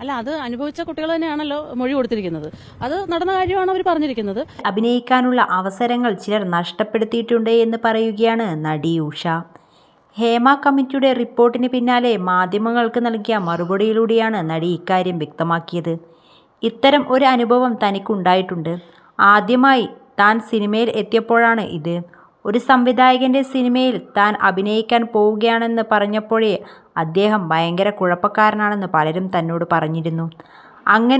അല്ല അത് അനുഭവിച്ച കുട്ടികൾ തന്നെയാണല്ലോ മൊഴി കൊടുത്തിരിക്കുന്നത്. അത് നടന്ന കാര്യമാണ് അവർ പറഞ്ഞിരിക്കുന്നത്. അഭിനയിക്കാനുള്ള അവസരങ്ങൾ ചിലർ നഷ്ടപ്പെടുത്തിയിട്ടുണ്ട് എന്ന് പറയുകയാണ് നടി ഉഷ. ഹേമ കമ്മിറ്റിയുടെ റിപ്പോർട്ടിന് പിന്നാലെ മാധ്യമങ്ങൾക്ക് നൽകിയ മറുപടിയിലൂടെയാണ് നടി ഇക്കാര്യം വ്യക്തമാക്കിയത്. ഇത്തരം ഒരു അനുഭവം തനിക്കുണ്ടായിട്ടുണ്ട്. ആദ്യമായി താൻ സിനിമയിൽ എത്തിയപ്പോഴാണ് ഇത്. ഒരു സംവിധായകന്റെ സിനിമയിൽ താൻ അഭിനയിക്കാൻ പോവുകയാണെന്ന് പറഞ്ഞപ്പോഴേ അദ്ദേഹം ഭയങ്കര കുഴപ്പക്കാരനാണെന്ന് പലരും തന്നോട് പറഞ്ഞിരുന്നു.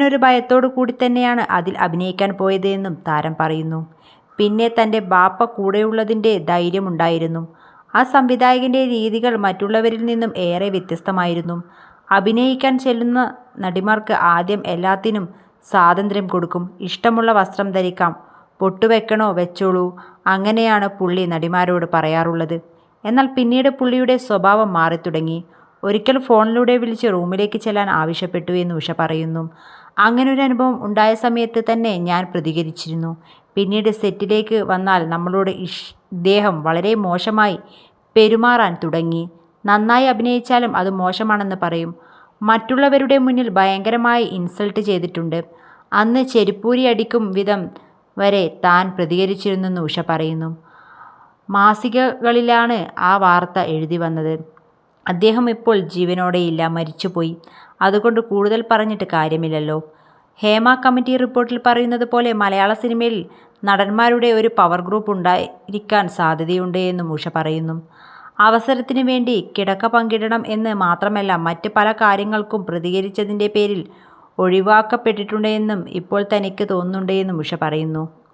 ഒരു ഭയത്തോടു കൂടി തന്നെയാണ് അതിൽ അഭിനയിക്കാൻ പോയത് എന്നും താരം പറയുന്നു. പിന്നെ തന്റെ ബാപ്പ കൂടെയുള്ളതിന്റെ ധൈര്യമുണ്ടായിരുന്നു. ആ സംവിധായകന്റെ രീതികൾ മറ്റുള്ളവരിൽ നിന്നും ഏറെ വ്യത്യസ്തമായിരുന്നു. അഭിനയിക്കാൻ ചെല്ലുന്ന നടിമാർക്ക് ആദ്യം എല്ലാത്തിനും സ്വാതന്ത്ര്യം കൊടുക്കും ഇഷ്ടമുള്ള വസ്ത്രം ധരിക്കാം പൊട്ടുവെക്കണോ വെച്ചോളൂ. അങ്ങനെയാണ് പുള്ളി നടിമാരോട് പറയാറുള്ളത്. എന്നാൽ പിന്നീട് പുള്ളിയുടെ സ്വഭാവം മാറിത്തുടങ്ങി. ഒരിക്കൽ ഫോണിലൂടെ വിളിച്ച് റൂമിലേക്ക് ചെല്ലാൻ ആവശ്യപ്പെട്ടു എന്ന് ഉഷ പറയുന്നു. അങ്ങനെ ഒരു അനുഭവം ഉണ്ടായ സമയത്ത് തന്നെ ഞാൻ പ്രതികരിച്ചിരുന്നു. പിന്നീട് സെറ്റിലേക്ക് വന്നാൽ നമ്മളോട് ഇഷ് ഇദ്ദേഹം വളരെ മോശമായി പെരുമാറാൻ തുടങ്ങി. നന്നായി അഭിനയിച്ചാലും അത് മോശമാണെന്ന് പറയും. മറ്റുള്ളവരുടെ മുന്നിൽ ഭയങ്കരമായി ഇൻസൾട്ട് ചെയ്തിട്ടുണ്ട്. അന്ന് ചെരുപ്പൂരി അടിക്കും വിധം വരെ താൻ പ്രതികരിച്ചിരുന്നെന്ന് ഉഷ പറയുന്നു. മാസികകളിലാണ് ആ വാർത്ത എഴുതി വന്നത്. അദ്ദേഹം ഇപ്പോൾ ജീവനോടെയില്ല മരിച്ചുപോയി. അതുകൊണ്ട് കൂടുതൽ പറഞ്ഞിട്ട് കാര്യമില്ലല്ലോ. ഹേമ കമ്മിറ്റി റിപ്പോർട്ടിൽ പറയുന്നത് പോലെ മലയാള സിനിമയിൽ നടന്മാരുടെ ഒരു പവർ ഗ്രൂപ്പ് ഉണ്ടായിരിക്കാൻ സാധ്യതയുണ്ട് എന്നും ഉഷ പറയുന്നു. അവസരത്തിന് വേണ്ടി കിടക്ക പങ്കിടണം എന്ന് മാത്രമല്ല മറ്റ് പല കാര്യങ്ങൾക്കും പ്രതികരിച്ചതിന്റെ പേരിൽ ഒഴിവാക്കപ്പെട്ടിട്ടുണ്ട് എന്നും ഇപ്പോൾ തനിക്ക് തോന്നുന്നുണ്ടെന്നും ഉഷ പറയുന്നു